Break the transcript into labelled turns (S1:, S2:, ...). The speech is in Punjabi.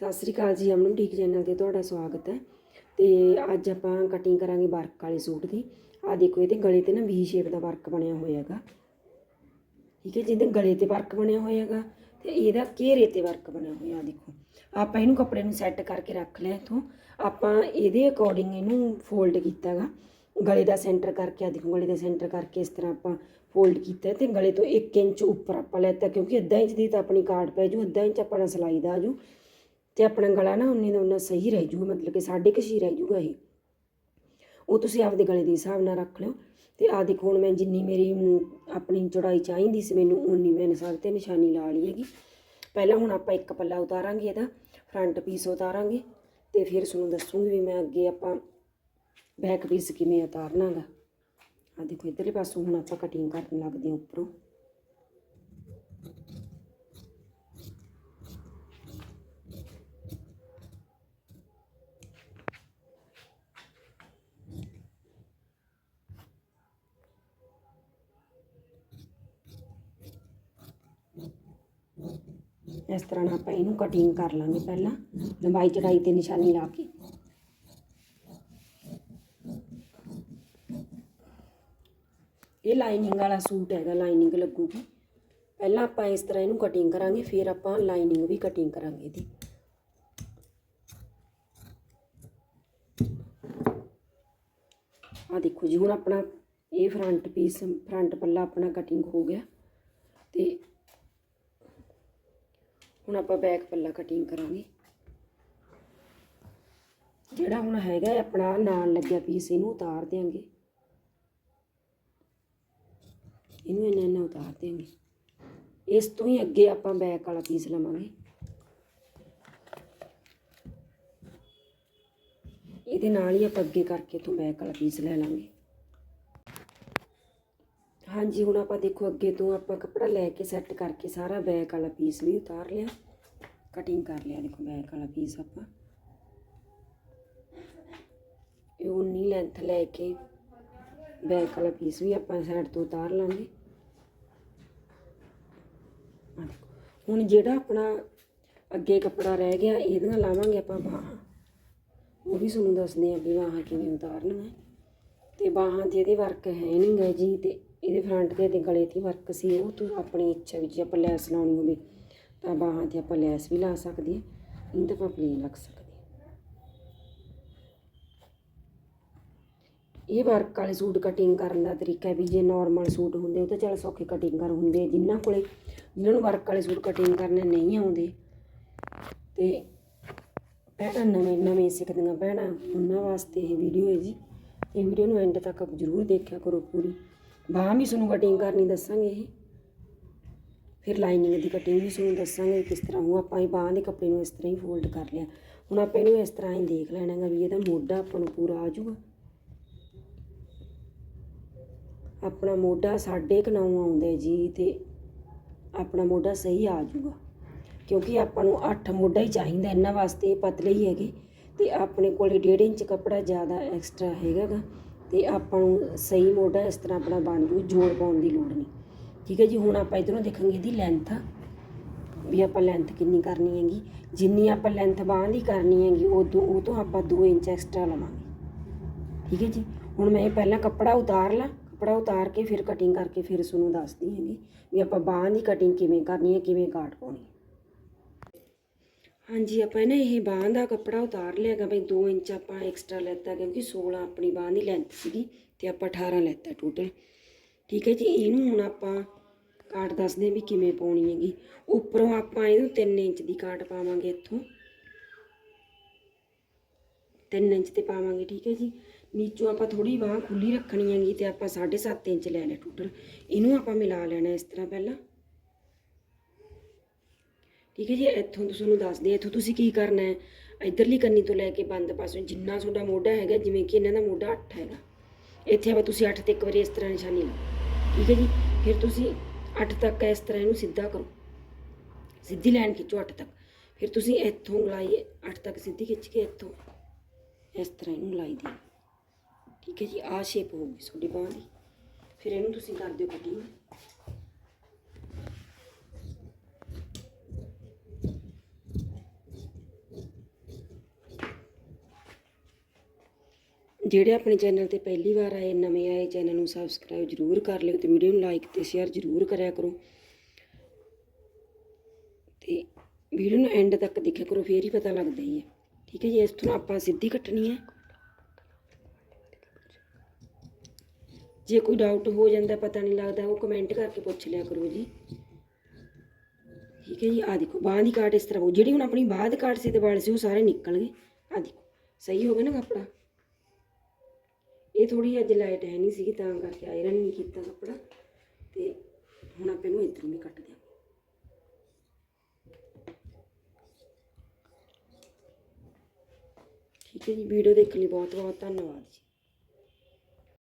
S1: ਸਤਿ ਸ੍ਰੀ ਅਕਾਲ ਜੀ, ਅਮਨ ਠੀਕ ਚੈਨਲ ਤੇ ਤੁਹਾਡਾ ਸਵਾਗਤ ਹੈ। ਤੇ ਅੱਜ ਆਪਾਂ ਕਟਿੰਗ ਕਰਾਂਗੇ ਵਰਕ ਵਾਲੇ ਸੂਟ ਦੀ। ਆ ਦੇਖੋ, ਇਹਦੇ ਗਲੇ ਤੇ ਨਾ ਵੀ ਸ਼ੇਪ ਦਾ ਵਰਕ ਬਣਿਆ ਹੋਇਆ ਹੈਗਾ ਠੀਕ ਹੈ, ਜਿਹਦੇ ਗਲੇ ਤੇ ਵਰਕ ਬਣਿਆ ਹੋਇਆ ਹੈਗਾ ਤੇ ਇਹਦਾ ਘੇਰੇ ਤੇ ਵਰਕ ਬਣਿਆ ਹੋਇਆ ਆ ਦੇਖੋ। ਆਪਾਂ ਇਹਨੂੰ ਕੱਪੜੇ ਨੂੰ ਸੈੱਟ ਕਰਕੇ ਰੱਖ ਲਿਆ ਇਥੋਂ। ਆਪਾਂ ਇਹਦੇ ਅਕੋਰਡਿੰਗ ਇਹਨੂੰ ਫੋਲਡ ਕੀਤਾ ਹੈਗਾ ਗਲੇ ਦਾ ਸੈਂਟਰ ਕਰਕੇ ਆ ਦੇਖੋ, ਗਲੇ ਦਾ ਸੈਂਟਰ ਕਰਕੇ ਇਸ ਤਰ੍ਹਾਂ ਆਪਾਂ ਫੋਲਡ ਕੀਤਾ ਹੈ ਤੇ ਗਲੇ ਤੋਂ 1 ਇੰਚ ਉੱਪਰ ਆਪਾਂ ਲੈਤਾ ਕਿਉਂਕਿ ਅੱਧਾ ਇੰਚ ਦੀ ਤਾਂ ਆਪਣੀ ਕਾਟ ਪੈ ਜੂ, ਅੱਧਾ ਇੰਚ ਆਪਣਾ ਸਿਲਾਈ ਦਾ ਆ ਜੂ। ਤੇ ਆਪਣਾ ਗਲਾ ਨਾ ਉਨੇ ਦਾ ਉਨਾ ਸਹੀ ਰਹਿ ਜੂਗਾ, ਮਤਲਬ ਕਿ ਸਾਢੇ ਕੁ ਛੇ ਰਹਿ ਜੂਗਾ ਇਹ। ਉਹ ਤੁਸੀਂ ਆਪਦੇ ਗਲੇ ਦੇ ਹਿਸਾਬ ਨਾਲ ਰੱਖ ਲਿਓ ਤੇ ਆ ਦੇਖੋ, ਹੁਣ ਮੈਂ ਜਿੰਨੀ ਮੇਰੀ ਆਪਣੀ ਚੌੜਾਈ ਚਾਹੀਦੀ ਸੀ ਮੈਨੂੰ, ਉਨੀ ਮੈਂ ਨਿਸ਼ਾਨ ਤੇ ਨਿਸ਼ਾਨੀ ਲਾ ਲਈ ਹੈਗੀ। ਪਹਿਲਾਂ ਹੁਣ ਆਪਾਂ ਇੱਕ ਪੱਲਾ ਉਤਾਰਾਂਗੇ ਇਹਦਾ ਫਰੰਟ ਪੀਸ ਉਤਾਰਾਂਗੇ ਤੇ ਫਿਰ ਤੁਹਾਨੂੰ ਦੱਸੂਗੀ ਵੀ ਮੈਂ ਅੱਗੇ ਆਪਾਂ ਬੈਕ ਪੀਸ ਕਿਵੇਂ ਉਤਾਰਨਾਗਾ। ਆ ਦੇਖੋ, ਇਧਰਲੇ ਪਾਸੋਂ ਹੁਣ ਆਪਾਂ ਕਟਿੰਗ ਕਰਨ ਲੱਗਦੇ ਹਾਂ ਉੱਪਰੋਂ। ਇਸ ਤਰ੍ਹਾਂ ਨਾਲ ਆਪਾਂ ਇਹਨੂੰ ਕਟਿੰਗ ਕਰ ਲਾਂਗੇ ਪਹਿਲਾਂ। ਲੰਬਾਈ, ਚੜਾਈ ਤੇ ਨਿਸ਼ਾਨੀ ਲਾ ਕੇ। ਇਹ ਲਾਈਨਿੰਗ ਵਾਲਾ ਸੂਟ ਹੈਗਾ ਲਾਈਨਿੰਗ ਲੱਗੂਗੀ। ਪਹਿਲਾਂ ਆਪਾਂ ਇਸ ਤਰ੍ਹਾਂ ਇਹਨੂੰ ਕਟਿੰਗ ਕਰਾਂਗੇ, ਫਿਰ ਆਪਾਂ ਲਾਈਨਿੰਗ ਵੀ ਕਟਿੰਗ ਕਰਾਂਗੇ ਇਹਦੀ। ਆ ਦੇਖੋ ਜੀ, ਹੁਣ ਆਪਣਾ ਇਹ ਫਰੰਟ ਪੀਸ ਫਰੰਟ ਪੱਲਾ ਆਪਣਾ ਕਟਿੰਗ ਹੋ ਗਿਆ। ਤੇ ਹੁਣ ਆਪਾਂ ਬੈਕ ਪੱਲਾ ਕਟਿੰਗ ਕਰਾਂਗੇ। ਜਿਹੜਾ ਹੁਣ ਹੈਗਾ ਆਪਣਾ, ਨਾਲ ਲੱਗਿਆ ਪੀਸ ਇਹਨੂੰ ਉਤਾਰ ਦਿਆਂਗੇ। ਇਹਨੂੰ ਇੰਨਾ ਇੰਨਾ ਉਤਾਰ ਦਿਆਂਗੇ। ਇਸ ਤੋਂ ਹੀ ਅੱਗੇ ਆਪਾਂ ਬੈਕ ਵਾਲਾ ਪੀਸ ਲਵਾਂਗੇ। ਇਹਦੇ ਨਾਲ ਹੀ ਆਪਾਂ ਅੱਗੇ ਕਰਕੇ ਤੋਂ ਬੈਕ ਵਾਲਾ ਪੀਸ ਲੈ ਲਾਂਗੇ। ਹਾਂਜੀ, ਹੁਣ ਆਪਾਂ ਦੇਖੋ ਅੱਗੇ ਤੋਂ ਆਪਾਂ ਕੱਪੜਾ ਲੈ ਕੇ ਸੈੱਟ ਕਰਕੇ ਸਾਰਾ ਬੈਕ ਵਾਲਾ ਪੀਸ ਵੀ ਉਤਾਰ ਲਿਆ। ਕਟਿੰਗ ਕਰ ਲਿਆ ਦੇਖੋ ਬੈਕ ਵਾਲਾ ਪੀਸ ਆਪਾਂ। ਇਹ ਉਨੀ ਲੈਂਥ ਲੈ ਕੇ ਬੈਕ ਵਾਲਾ ਪੀਸ ਵੀ ਆਪਾਂ ਸਾਈਡ ਤੋਂ ਉਤਾਰ ਲਾਂਗੇ। ਹੁਣ ਜਿਹੜਾ ਆਪਣਾ ਅੱਗੇ ਕੱਪੜਾ ਰਹਿ ਗਿਆ ਇਹਦੀਆਂ ਲਾਵਾਂਗੇ ਆਪਾਂ ਬਾਹਾਂ। ਉਹ ਵੀ ਤੁਹਾਨੂੰ ਦੱਸਦੇ ਆ ਵੀ ਬਾਹਾਂ ਕਿਵੇਂ ਉਤਾਰਨੀਆਂ। ਤੇ ਬਾਹਾਂ ਤੇ ਇਹਦੇ ਵਰਕ ਹੈ ਨਹੀਂ ਗਾ ਜੀ, ਤੇ ਇਹਦੇ ਫਰੰਟ ਤੇ ਤੇ ਗਲੇ ਤੇ ਵਰਕ ਸੀ ਉਹ, ਤੋਂ ਆਪਣੀ ਇੱਛਾ ਵਿੱਚ ਆਪਾਂ ਲੈਸ ਲਾਉਣੀ ਹੋਵੇ, ਤਾਂ ਬਾਹਾਂ ਤੇ ਆਪਾਂ ਲੈਸ ਵੀ ਲਾ ਸਕਦੇ ਹਾਂ, ਨਹੀਂ ਤਾਂ ਆਪਾਂ ਪਲੇਨ ਰੱਖ ਸਕਦੇ ਇਹ ਵਰਕ ਵਾਲੇ ਸੂਟ ਕਟਿੰਗ ਕਰਨ ਦਾ ਤਰੀਕਾ ਹੈ ਵੀ ਜੇ ਨਾਰਮਲ ਸੂਟ ਹੁੰਦੇ, ਉਹ ਤਾਂ ਚਲ ਸੌਖੇ ਕਟਿੰਗ ਕਰ ਹੁੰਦੇ ਆ। ਜਿਨ੍ਹਾਂ ਕੋਲੇ, ਜਿਨ੍ਹਾਂ ਨੂੰ ਵਰਕ ਵਾਲੇ ਸੂਟ ਕਟਿੰਗ ਕਰਨੇ ਨਹੀਂ ਆਉਂਦੇ, ਤੇ ਭੈਣਾਂ ਨਵੇਂ ਨਵੇਂ ਸਿੱਖਦੀਆਂ ਭੈਣਾਂ, ਉਹਨਾਂ ਵਾਸਤੇ ਇਹ ਵੀਡੀਓ ਹੈ ਜੀ ਇਹ ਵੀਡੀਓ ਨੂੰ ਐਂਡ ਤੱਕ ਜ਼ਰੂਰ ਦੇਖਿਆ ਕਰੋ ਪੂਰੀ ਬਾਹਾਂ ਵੀ ਤੁਹਾਨੂੰ ਕਟਿੰਗ ਕਰਨੀ ਦੱਸਾਂਗੇ ਇਹ। ਫਿਰ ਲਾਈਨਿੰਗ ਦੀ ਕਟਿੰਗ ਵੀ ਤੁਹਾਨੂੰ ਦੱਸਾਂਗੇ ਕਿਸ ਤਰ੍ਹਾਂ ਉਹ ਆਪਾਂ ਇਹ ਬਾਹਾਂ ਦੇ ਕੱਪੜੇ ਨੂੰ ਇਸ ਤਰ੍ਹਾਂ ਹੀ ਫੋਲਡ ਕਰ ਲਿਆ। ਹੁਣ ਆਪਾਂ ਇਹਨੂੰ ਇਸ ਤਰ੍ਹਾਂ ਹੀ ਦੇਖ ਲੈਣਾ ਹੈਗਾ ਵੀ ਇਹਦਾ ਮੋਢਾ ਆਪਾਂ ਨੂੰ ਪੂਰਾ ਆ ਜਾਊਗਾ। ਆਪਣਾ ਮੋਢਾ ਸਾਢੇ ਕੁ ਨੌ ਆਉਂਦਾ ਜੀ ਤੇ ਆਪਣਾ ਮੋਢਾ ਸਹੀ ਆ ਜਾਊਗਾ। ਕਿਉਂਕਿ ਆਪਾਂ ਨੂੰ 8 ਮੋਢਾ ਹੀ ਚਾਹੀਦਾ ਇਹਨਾਂ ਵਾਸਤੇ ਇਹ ਪਤਲੇ ਹੀ ਹੈਗੇ ਤੇ ਆਪਣੇ ਕੋਲੇ 1.5 ਇੰਚ ਕੱਪੜਾ ਜ਼ਿਆਦਾ ਐਕਸਟਰਾ ਹੈਗਾ ਅਤੇ ਆਪਾਂ ਨੂੰ ਸਹੀ ਮੋਢਾ ਇਸ ਤਰ੍ਹਾਂ ਆਪਣਾ ਬਣ ਜੂ, ਜੋੜ ਪਾਉਣ ਦੀ ਲੋੜ ਨਹੀਂ। ਠੀਕ ਹੈ ਜੀ, ਹੁਣ ਆਪਾਂ ਇਧਰੋਂ ਦੇਖਾਂਗੇ ਇਹਦੀ ਲੈਂਥ ਵੀ ਆਪਾਂ ਲੈਂਥ ਕਿੰਨੀ ਕਰਨੀ ਹੈਗੀ। ਜਿੰਨੀ ਆਪਾਂ ਲੈਂਥ ਬਾਹਾਂ ਦੀ ਕਰਨੀ ਹੈਗੀ, ਉਹ ਤੋਂ ਉਹ ਤੋਂ ਆਪਾਂ 2 ਇੰਚ ਐਕਸਟਰਾ ਲਵਾਂਗੇ। ਠੀਕ ਹੈ ਜੀ, ਹੁਣ ਮੈਂ ਇਹ ਪਹਿਲਾਂ ਕੱਪੜਾ ਉਤਾਰ ਲਾਂ। ਕੱਪੜਾ ਉਤਾਰ ਕੇ ਫਿਰ ਕਟਿੰਗ ਕਰਕੇ ਫਿਰ ਤੁਹਾਨੂੰ ਦੱਸਦੀ ਹੈਗੀ ਵੀ ਆਪਾਂ ਬਾਹਾਂ ਦੀ ਕਟਿੰਗ ਕਿਵੇਂ ਕਰਨੀ ਹੈ, ਕਿਵੇਂ ਕਾਟ ਪਾਉਣੀ ਹਾਂਜੀ, ਆਪਾਂ ਨਾ ਇਹ ਬਾਹਾਂ ਦਾ ਕੱਪੜਾ ਉਤਾਰ ਲਿਆਗਾ ਬਈ 2 ਇੰਚ ਆਪਾਂ ਐਕਸਟਰਾ ਲੈਤਾ ਕਿਉਂਕਿ 16 ਆਪਣੀ ਬਾਹਾਂ ਦੀ ਲੈਂਥ ਸੀਗੀ ਤੇ ਆਪਾਂ 18 ਲੈਤਾ ਟੋਟਲ ਠੀਕ ਹੈ ਜੀ, ਇਹਨੂੰ ਹੁਣ ਆਪਾਂ ਕਾਟ ਦੱਸਦੇ ਵੀ ਕਿਵੇਂ ਪਾਉਣੀ ਹੈਗੀ। ਉੱਪਰੋਂ ਆਪਾਂ ਇਹਨੂੰ 3 ਇੰਚ ਦੀ ਕਾਟ ਪਾਵਾਂਗੇ ਇੱਥੋਂ। 3 ਇੰਚ ਤੇ ਪਾਵਾਂਗੇ, ਠੀਕ ਹੈ ਜੀ। ਨੀਚੋਂ ਆਪਾਂ ਥੋੜੀ ਬਾਹ ਖੁੱਲੀ ਰੱਖਣੀ ਹੈਗੀ ਤੇ ਆਪਾਂ 7.5 ਇੰਚ ਲੈ ਲਿਆ ਟੋਟਲ ਇਹਨੂੰ ਆਪਾਂ ਮਿਲਾ ਲੈਣਾ ਇਸ ਤਰ੍ਹਾਂ ਪਹਿਲਾਂ। ਠੀਕ ਹੈ ਜੀ, ਇੱਥੋਂ ਤੁਹਾਨੂੰ ਦੱਸਦੇ ਹਾਂ, ਇੱਥੋਂ ਤੁਸੀਂ ਕੀ ਕਰਨਾ ਹੈ? ਇਧਰਲੀ ਕੰਨੀ ਤੋਂ ਲੈ ਕੇ ਬੰਦ ਪਾਸੋਂ ਜਿੰਨਾ ਤੁਹਾਡਾ ਮੋਢਾ ਹੈਗਾ, ਜਿਵੇਂ ਕਿ ਇਹਨਾਂ ਦਾ ਮੋਢਾ 8 ਹੈਗਾ। ਇੱਥੇ ਆਪਾਂ ਤੁਸੀਂ 8 ਤੇ ਇੱਕ ਵਾਰੀ ਇਸ ਤਰ੍ਹਾਂ ਨਿਸ਼ਾਨੀ ਲਾਓ। ਠੀਕ ਹੈ ਜੀ, ਫਿਰ ਤੁਸੀਂ 8 ਤੱਕ ਇਸ ਤਰ੍ਹਾਂ ਇਹਨੂੰ ਸਿੱਧਾ ਕਰੋ। ਸਿੱਧੀ ਲਾਈਨ ਖਿੱਚੋ 8 ਤੱਕ। ਫਿਰ ਤੁਸੀਂ ਇੱਥੋਂ ਗਲਾਈ 8 ਤੱਕ ਸਿੱਧੀ ਖਿੱਚ ਕੇ ਇੱਥੋਂ ਇਸ ਤਰ੍ਹਾਂ ਇਹਨੂੰ ਲਾਈ ਦੇ ਠੀਕ ਹੈ ਜੀ, ਆਹ ਸ਼ੇਪ ਹੋਊਗੀ ਤੁਹਾਡੀ ਬਾਂਹ ਦੀ। ਫਿਰ ਇਹਨੂੰ ਤੁਸੀਂ ਕਰ ਦਿਓ ਕਟਿੰਗ ਜਿਹੜੇ ਆਪਣੇ ਚੈਨਲ ਤੇ ਪਹਿਲੀ ਵਾਰ ਆਏ, ਨਵੇਂ ਆਏ, ਚੈਨਲ ਨੂੰ ਸਬਸਕ੍ਰਾਈਬ ਜਰੂਰ ਕਰ ਲਿਓ ਤੇ ਵੀਡੀਓ ਨੂੰ ਲਾਈਕ ਤੇ ਸ਼ੇਅਰ ਜਰੂਰ ਕਰਿਆ ਕਰੋ। ਤੇ ਵੀਡੀਓ ਨੂੰ ਐਂਡ ਤੱਕ ਦੇਖਿਆ ਕਰੋ, ਫੇਰ ਹੀ ਪਤਾ ਲੱਗਦਾ ਹੀ ਹੈ। ਠੀਕ ਹੈ ਜੀ, ਇਸ ਤੋਂ ਆਪਾਂ ਸਿੱਧੀ ਕੱਟਣੀ ਹੈ। ਜੇ ਕੋਈ ਡਾਊਟ ਹੋ ਜਾਂਦਾ, ਪਤਾ ਨਹੀਂ ਲੱਗਦਾ, ਉਹ ਕਮੈਂਟ ਕਰਕੇ ਪੁੱਛ ਲਿਆ ਕਰੋ ਜੀ। ਠੀਕ ਹੈ ਜੀ ਆ ਦੇਖੋ, ਬਾਂਹ ਦੀ ਕਾਟ ਇਸ ਤਰ੍ਹਾਂ ਹੋ ਜਿਹੜੀ ਹੁਣ ਆਪਣੀ ਬਾਂਹ ਦੀ ਕਾਟ ਸੀ ਤੇ ਵਾਲ ਸੀ, ਉਹ ਸਾਰੇ ਨਿਕਲ ਗਏ। ਆ ਦੇਖੋ, ਸਹੀ ਹੋ ਗਿਆ ਨਾ ਕੱਪੜਾ? ਇਹ ਥੋੜੀ ਅੱਜ ਲਾਈਟ ਹੈ ਨਹੀਂ ਸੀਗੀ ਤਾਂ ਕਰਕੇ ਆਇਰਨ ਨਹੀਂ ਕੀਤਾ ਕੱਪੜਾ ਤੇ ਹੁਣ ਆਪਾਂ ਇਹਨੂੰ ਇੱਧਰੋਂ ਵੀ ਕੱਟ ਦਿਆਂਗੇ ਠੀਕ ਹੈ ਜੀ ਵੀਡੀਓ ਦੇਖਣ ਲਈ ਬਹੁਤ ਬਹੁਤ ਧੰਨਵਾਦ ਜੀ